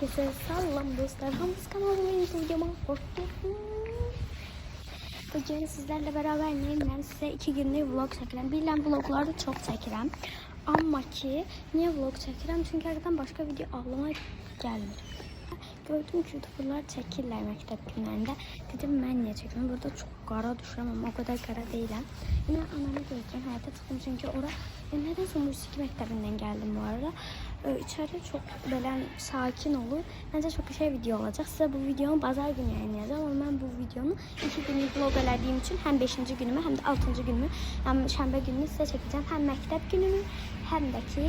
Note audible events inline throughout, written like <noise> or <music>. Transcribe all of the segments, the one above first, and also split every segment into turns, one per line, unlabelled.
Herkese salam dostlar. Hamız kanalıma yeni videoma hoş. Bugün sizlerle beraber neyim ben size iki günlük vlog çekirəm. Bilirəm vlogları çox çəkirəm. Amma ki, niyə vlog çəkirəm? Çünki həqiqətən başqa video alma gəlmir. Gördüm ki, youtuberlar çəkirlər məktəb günlərində. Dedim, mən niyə çəkmirəm? Burada çox qara düşürəm, amma o qədər qara deyiləm. Yine anamı gözləyirəm, həyata çıxdım. Çünki ora e, nədənsə musiki məktəbindən gəldim bu arada. E, içəri çox belə sakin olur. Məncə çox şey video olacaq. Sizə bu videonu bazar günü yayınlayacağım. Amma mən bu videonu iki günlük vlog elədiyim üçün həm 5-ci günümü, həm də 6-cı günümü, həm şənbə gününü sizə çəkəcəm. Həm məktəb günümü, həm də ki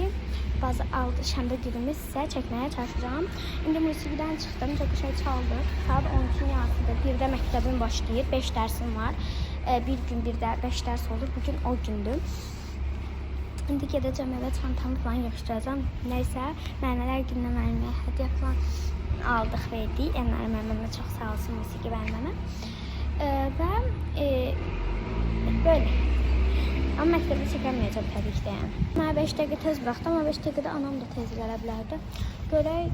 bazı altı şənbə günümü sizə çəkməyə çalışacağım. İndi musiqidən çıxdım, çox şey çaldı. Saat 12-nin yarısında bir də məktəbim başlayır. 5 dərsim var. E, bir gün bir də 5 dərs olur. Bugün o gündür. İndi gedəcəm evə çantamı falan yığışdıracağam. Nəysə, mənələr gününə müəllimə hədiyyə falan aldıq, verdik. Enlər müəllimə çox sağ olsun musiqi müəllimə. E, və e, böyle. Amma məktəbdə çəkəməyəcəm təbii ki də yəni. Mən 5 dəqiqə tez buraxdım, amma 5 dəqiqədə anam da tez gələ bilərdi. Görək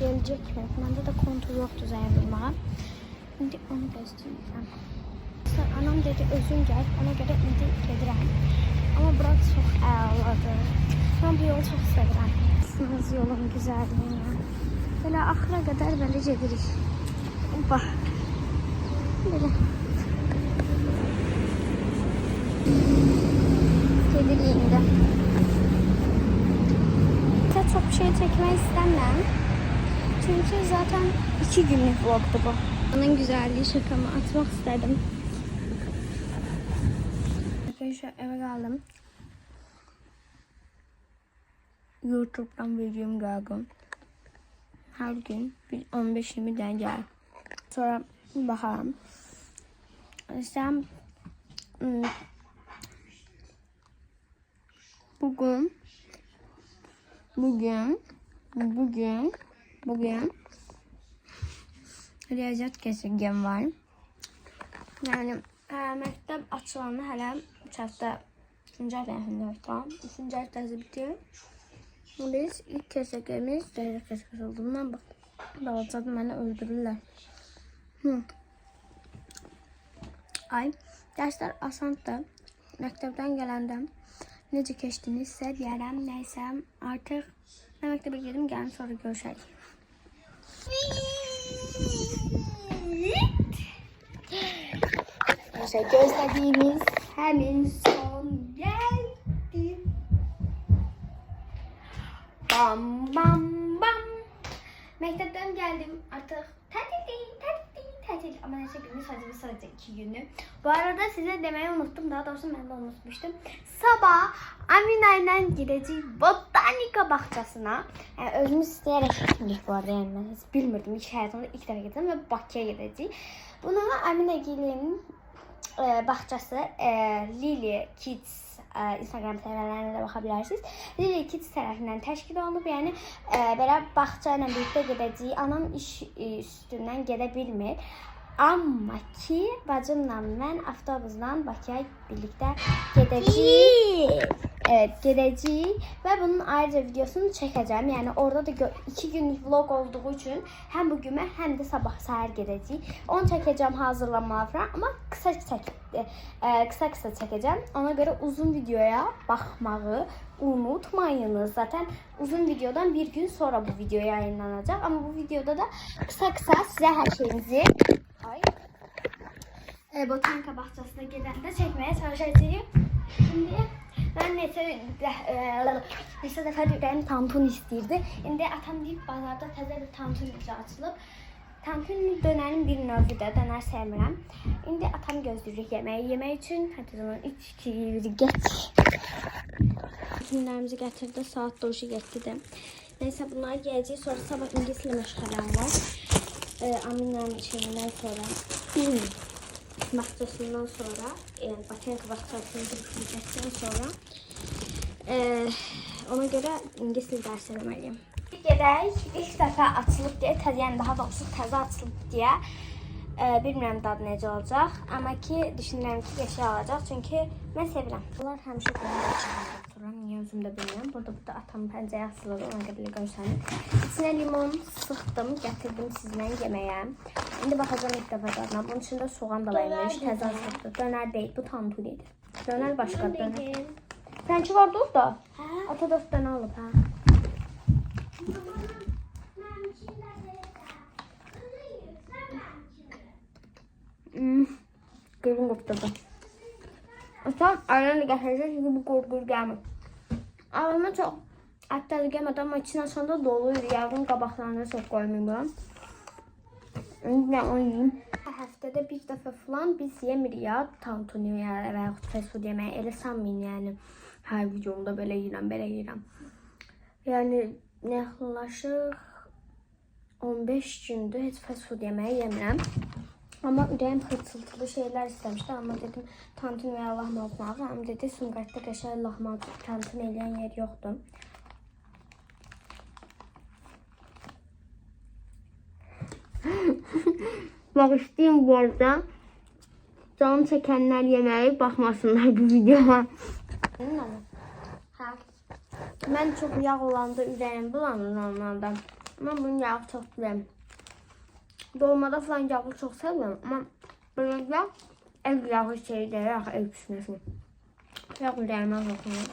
gələcəkmi? Məndə də kontur yoxdur zəng vurmağa. İndi onu gözləyirəm. Anam dedi özün gəl, ona görə indi gedirəm. Amma bura çox əladır. Mən bu yolu çox sevirəm. Sınız yolun güzəlliyinə. Belə axıra qədər belə gedirik. Bax. Belə. Gedirik indi. Çok bir şey çekmek istemem. Çünkü zaten iki günlük vlogdu bu. Onun güzelliği şakamı atmak istedim. Arkadaşlar eve geldim. YouTube'dan videom geldim. Her gün bir 15-20 tane. Sonra bakarım. Sen ım, bugün bugün bugün bugün riyaziyyat kesilgən var. Yəni ə, məktəb açılanı hələ 3 həftə 3-cü həftəsində tam 3-cü həftəsi bitir. Biz ilk kəsəgəmiz riyaziyyat kəsəgəsi olduğundan bax. Balacadı məni öldürürlər. Hı. Ay, dərslər asandır. Məktəbdən gələndə necə keçdinizsə deyərəm, nəysə artıq mən məktəbə gedim, gəlin sonra görüşərik. Gözlediğimiz hemen son geldi. Bam bam bam. Mektepten geldim artık tatil tatil tatil ama neyse günü sadece sadece iki günü. Bu arada size demeyi unuttum daha doğrusu ben de unutmuştum. Sabah Amina ile gideceğiz botanika bahçesine. Yani özümüz isteyerek gittik bu arada yani ben hiç bilmirdim. Hiç hayatımda ilk defa gittim ve Bakı'ya gideceğiz. Bunu Amina Gil'in e, bahçesi e, Lily Kids e, Instagram səhifələrine də baxa bilərsiniz. Lily Kids tərəfindən təşkil olunub. Yəni e, belə bağça ilə gedəcəyik. Anam iş e, üstündən gedə bilmir. Amma ki, bacımla mən avtobusla Bakıya birlikdə gedəcəyik. Evet, gedəcəyik və bunun ayrıca videosunu çəkəcəm. Yəni orada da iki günlük vlog olduğu üçün həm bu günə, həm də sabah səhər gedəcəyik. Onu çəkəcəm hazırlanmalı falan, amma qısa çək e, qısa qısa çəkəcəm. Ona görə uzun videoya baxmağı unutmayınız. Zaten uzun videodan bir gün sonra bu video yayınlanacak. Ama bu videoda da kısa kısa size her şeyimizi ay e, botanika bahçesine gedəndə çəkməyə çalışacağım. Şimdi ben neçə e, dəfə ürəyim tampon istəyirdi. İndi atam deyib bazarda təzə bir tampon açılıb. Tampon dönərin bir növüdür, dönər sevmirəm. İndi atam gözləyirik yeməyi yemək üçün. Hadi zaman 3 2 1 geç. Günlərimizi gətirdi, saat doju getdi. Neyse bunlar gələcək, sonra sabah ingilislə məşğələm var. Ee, Amina'nın şeyindən sonra, <clears throat> bahçesindən sonra, e, botanika bahçesini bitirdikdən sonra e, ona görə ingilislə dərs eləməliyim. Gedək, ilk dəfə açılıb deyə, təzə, yəni daha doğrusu təzə açılıb deyə e, bilmirəm dadı necə olacaq, amma ki düşünürəm ki qəşəng olacaq, çünki mən sevirəm. Bunlar həmişə qonaq açılır. otururam. Niyə özüm də bilmirəm. Burada burada atam pəncərəyə asılır. Ona qədər görsənim. İçinə limon sıxdım, gətirdim sizlə yeməyə. İndi baxacağam ilk dəfə dadına. Bunun içində soğan da var imiş. Təzə azlıqdır. Dönər deyil, bu tantunidir. Dönər başqa dönər. Sənki var orada? Ata dörd dənə alıb, hə? Hmm. Gözüm qurtuldu. Atam ayranı gətirəcək çünki bu qorqur gəlmir. Ağlıma çox gəlmədi amma içini açanda doluydu. Yağın qabaqlarına çox qoymayım. İndi mən onu yeyim. Həftədə bir dəfə falan biz yemirik ya tantuni ya və yaxud fast food yeməyi. Elə sanmayın yəni. Hər videomda belə yeyirəm, belə yeyirəm. Yəni nə yaxınlaşır 15 gündür heç fast food yeməyi yemirəm. Ama ürəyim xırçıltılı şeyler istemişti ama dedim tantuni veya lahmacun alırım. Ama dedi Sumqayıtda qəşəng lahmacun tantuni eləyən yer yoxdur. <laughs> Bağışlayın bu arada. Canım çekenler yemeği bakmasınlar bu videoma. Ha. Ben çok yağ olanda ürəyim bulanır normalde. Ama bunun yağı çok bilmem. Dolmada falan yağı çok sevmiyorum ama böyle yağ ev yağı şeyde yağ ev pişmesi. Yağ ürəyimə baxmıyor.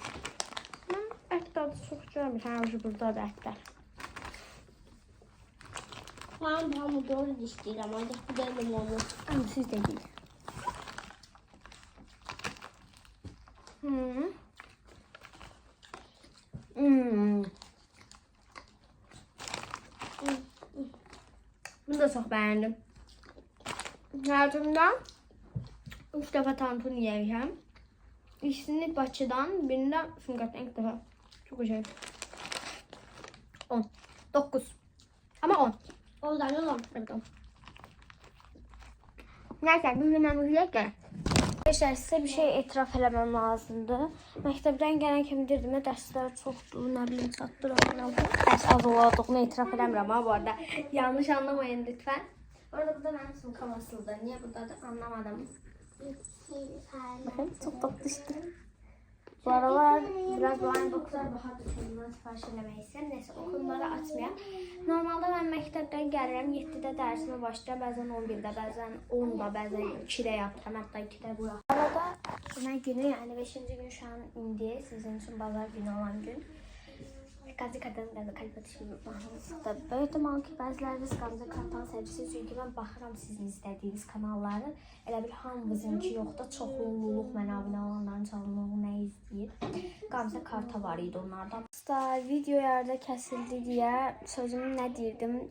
Ben et tadı çok görmüş. Her burada da etler.
Ben pomidor istəyirəm. Ancaq bir də limonu.
Ama siz de değil. Hmm. Hmm. Bunu da çok beğendim. Hayatımda üç defa tantuni yemişim. İkisini Bakı'dan, birini de Sumqayıtdan ilk defa. Çok güzel. 10. 9. Ama 10.
O da limon.
Evet 10. Neyse bir önemli ki. Arkadaşlar size bir şey etiraf eləməm lazımdır. Məktəbdən gələn kimi dedim, dərslər çoxdur, nə bilim çatdıramıram. Dərs az olduğunu etiraf eləmirəm ha bu arada. Yanlış anlamayın lütfen. Orada burada mənim sumkam asıldı. Niye burada da anlamadım. Bakın çok tatlı işte. Bu aralar biraz daha düzgündən sifariş eləmək istəyirəm. Neyse okulları açmayam. Normalde ben məktəbdən gəlirəm 7-də dərsimi başlayıram. Bəzən 11-də, bəzən 10-da, bəzən 2-də yatıram. Hətta 2-də bu yaxın. Arada mən günü yəni 5-ci gün şu an indi sizin için bazar günü olan gün. Gamze Kartal'ın ben de kalp atışımı bağlılıkta. Böyle ihtimal ki bəziləriniz Gamze Kartal sevgisiniz. Çünki mən baxıram sizin istədiyiniz kanalları. Elə bil hamımızınki yoxdur. Çoxluluq mən abunə olanların çoxluluğu nə izləyir. Gamze Kartal var idi onlardan. Usta video yarıda kəsildi deyə sözümü nə deyirdim?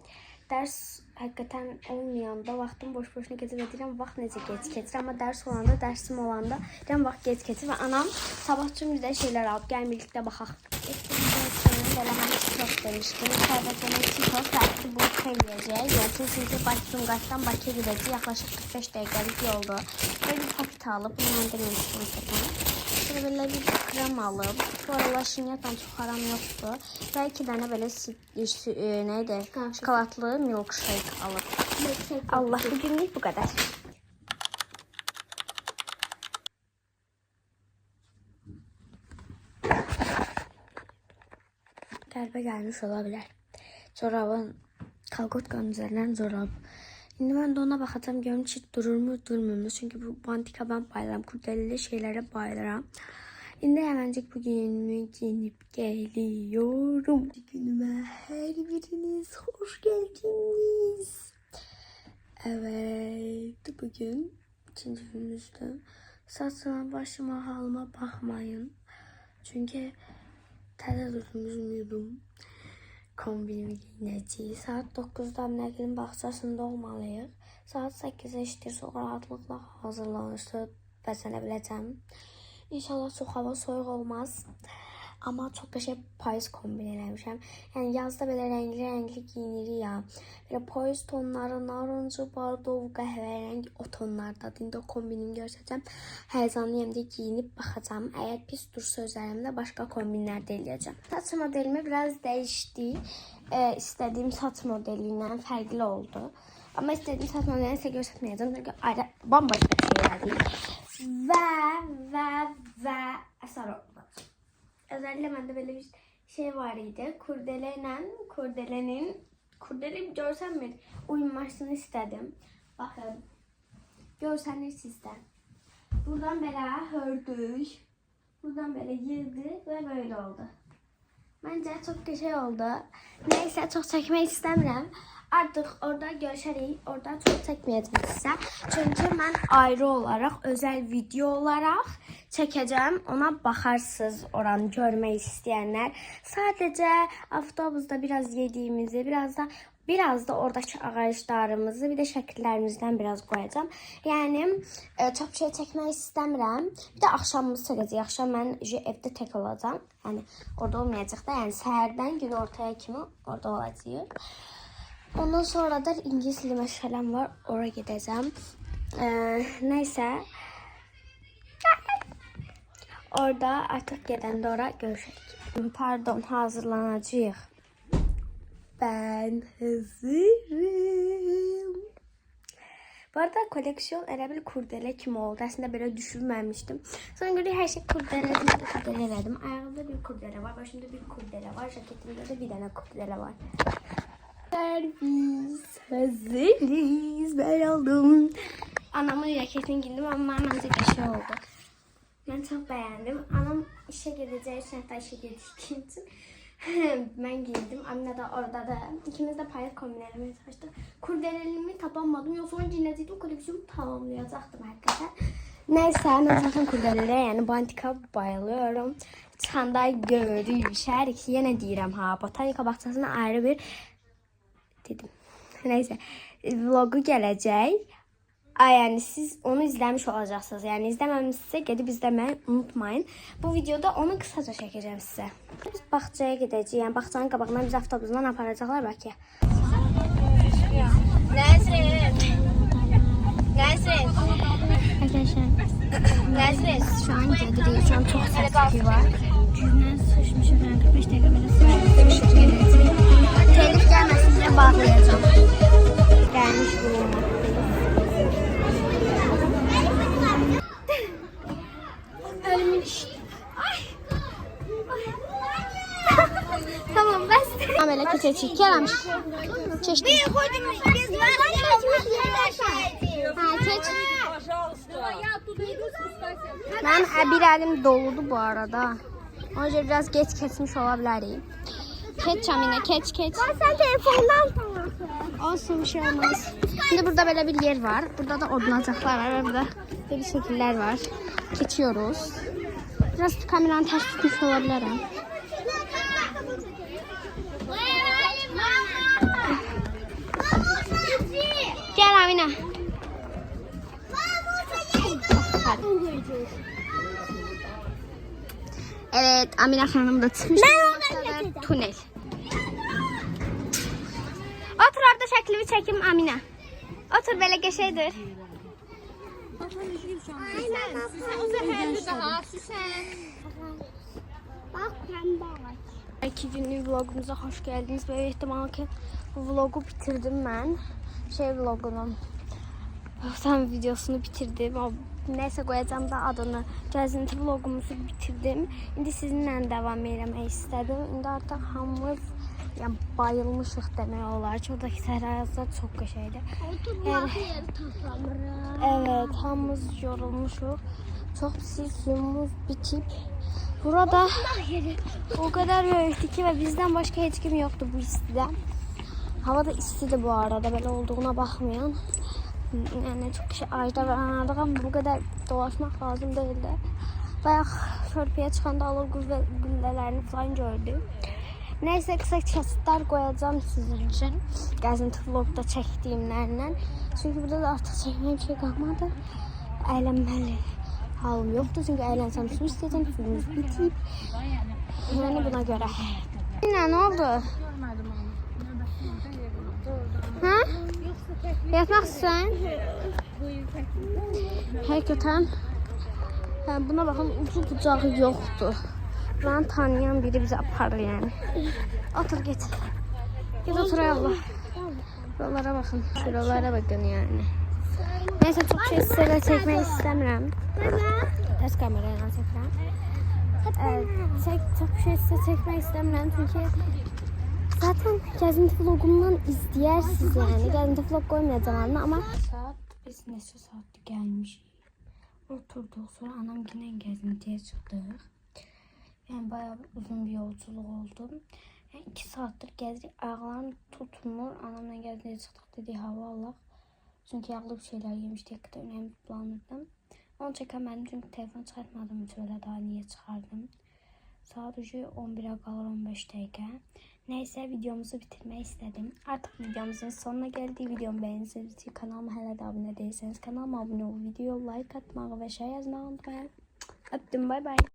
Dərs həqiqətən olmayanda vaxtım boş-boşuna keçir və deyirəm vaxt necə gec keçir. Amma dərs olanda, dərsim olanda deyirəm vaxt gec keçir və anam sabah üçün bizə şeylər alıb gəl birlikdə baxaq. Böyle hani TikTok demiştim. Sadece TikTok belki bu söyleyeceğiz. Yoksa çünkü Başsumgaç'tan Bakı'ya gideceğiz. Yaklaşık 45 dakikalık yolda. Böyle bir paket alıp bundan denemiştim zaten. Şöyle böyle bir krem alıp. Bu aralar şimdiyattan çok aram yoktu. Ve iki tane böyle si- sü- e, neydi? Çikolatlı milkshake alıp. Allah bugünlük bu kadar. Qəlbə gəlmiş ola bilər. Corabın kalkotkanın üzərindən corab. İndi mən də ona baxacağım görüm ki dururmu, durmurmu. Çünki bu bantika ben bayılıram. Kurdelili şeylərə bayılıram. İndi həməncik bu günümü giyinib geliyorum. Günüme her biriniz hoş geldiniz. Evet, bugün ikinci günümüzdü. Saçıma, başıma, halıma bakmayın. Çünkü təzə düzmüşmüydüm. Kombinimi giyinəcəyik. Saat 9-da Nəqlin bağçasında olmalıyıq. Saat 8-ə işləyirsə rahatlıqla hazırlanışdı bəzənə biləcəm. İnşallah çox hava soyuq olmaz. Amma çox qəşəng payız kombin eləmişəm. Yəni yazda belə rəngli-rəngli giyinirik ya. Belə payız tonları, narıncı, bardov, qəhvərəngi o tonlardadır. İndi o kombinimi göstərəcəm. Həzanlıyam deyə giyinib baxacağam. Əgər pis dursa üzərimdə başqa kombinlər də eləyəcəm. Saç modelimi biraz dəyişdi. Ee, istədiyim saç modeli ilə fərqli oldu. Amma istədiyim saç modelini sizə göstərməyəcəm. Çünki ayrı bambaşqa şeylərdir. Və və və əsər olmaz. Özellikle bende böyle bir şey var idi. Kurdeleyle kurdelenin kurdele bir görsem mi uyumasını istedim. Bakın. Görsenler sizden. Buradan böyle hördük. Buradan böyle girdi ve böyle oldu. Bence çok güzel oldu. Neyse çok çekmek istemiyorum. Artık orada görüşerik. Orada çok çekmeyeceğim size. Çünkü ben ayrı olarak özel video olarak çekeceğim. Ona bakarsınız oranı görmek isteyenler. Sadece avtobusda biraz yediğimizi, biraz da biraz da oradaki ağaçlarımızı bir de şəkillərimizdən biraz koyacağım. Yani e, çok şey çekmek istemiyorum. Bir de akşamımız çekeceğiz. Akşam ben j- evde tek olacağım. Yani orada olmayacak da yani səhərdən gün ortaya kimi orada olacağıq. Ondan sonra da İngiliz dili məşğələm var. Oraya gideceğim. Ee, neyse. Orada artık gedəndə ora görüşərik. Pardon, hazırlanacağıq. Ben hazırım. Bu arada koleksiyon elə bil kurdele kimi oldu. Aslında böyle düşünmemiştim. Sonra göre her şey kurdeledim, kurdeledim. Ayağımda bir kurdele var, başımda bir kurdele var, jaketimde de bir tane kurdele var. Servis hazırız. Ben aldım. Anamın ceketini giydim ama bence bir şey oldu. Ben çok beğendim. Anam işe gideceği için hatta işe gittiği için <laughs> ben giydim. Anne de orada da. İkimiz de payet kombinlerime çalıştık. Kurdelelimi tapamadım. Yoksa önce neziydi koleksiyonu tamamlayacaktım arkadaşlar. Neyse ben zaten kurdelelere yani bantika bayılıyorum. Çanda görüşerik. Yine deyirəm ha. Botanika bahçesine ayrı bir dedim. Neyse vlogu gələcək. Ay, yani siz onu izlemiş olacaksınız. Yani izlememişse gidip izlemeyi unutmayın. Bu videoda onu kısaca çekeceğim size. Biz Bağçaya gideceğiz. Yani Bağçanın qabağından biz avtobusla aparacaqlar belki.
Nesrin. Nesrin.
Arkadaşlar
Nesrin.
şu an gedirik. Şu an çok sesli var. Cümle sıçmışım. Ben elim doludu bu arada. Göre biraz geç kesmiş olabilirim. Keç Amine, keç keç.
Sen telefondan
Olsun bir şey olmaz. Şimdi burada böyle bir yer var. Burada da odunacaklar var burada böyle şekiller var. Geçiyoruz. Biraz kameranın ters tutmuş olabilirim. Gel Amine. Evet Amine Hanım da çıkmış.
Ben oradan
da Tünel. Otur orada şeklimi çekim Amine. Otur böyle geçeydir.
Bak pembe ağaç.
İki günlük vlogumuza hoş geldiniz. Böyle ihtimal ki bu vlogu bitirdim ben. Şey vlogunu. Tam videosunu bitirdim. O neyse koyacağım da adını. Gəzinti vlogumuzu bitirdim. İndi sizinlə devam eləmək istədim. İndi artıq hamımız yani bayılmışıq demək olar. Oradakı səhralar çox qəşəngdir.
Yeri toplamırıq.
Evet, hamımız yorulmuşuq. Çox pis suyumuz bitib. Burada o kadar yoğuştu ki ve bizden başka hiç kim yoktu bu istide. Hava da istidi bu arada böyle olduğuna bakmayan. Yani çok şey ağaçta anladık ama bu kadar dolaşmak lazım değildi. Bayağı körpüye çıkanda alır güllelerini falan gördüm. Neyse kısa kesitler koyacağım sizin için. Gəzinti vlogda çəkdiyimlərlə. Çünkü burada da artıq çəkməyim bir şey qalmadı. Əylənməli halım yoktu çünkü eğlensem su istedim. Suyumuz bitip. Yani buna göre. Ne oldu? Ha? İstiyorsun? Hakikaten. Yani buna bakın ucu bucağı yoktu. Ben tanıyan biri bizi aparır yani. Otur git. Git otur Allah. Buralara bakın. Şuralara bakın yani. Neyse çok şey size çekmek istemiyorum. Ters kamerayla çəkirəm. Evet, çek, çok şey size çekmek istemiyorum çünkü zaten gezinti vlogumdan izleyersiniz yani. Gezinti vlog koymayacağım anne ama saat biz neçə saatdir gelmiş. Oturduk sonra anam yine gezintiye çıktık. Yani bayağı uzun bir yolculuk oldu. Yani iki saattir gezdik. Ayaklarım tutmur. Anamla gezintiye çıktık dedi hava Allah. Çünkü yağlı bir şeyler yemiştik. Hakikaten önemli kullanırdım. Onu çekemedim çünkü telefon çıkartmadım hiç öyle daha niye çıkardım. Sadece 11'e kalır 15 dakika. Neyse videomuzu bitirmeyi istedim. Artık videomuzun sonuna geldi. Videomu beğenirseniz kanalıma hala da abone değilseniz kanalıma abone ol. Video like atmayı ve şey yazmayı unutmayın. Öptüm bay bay.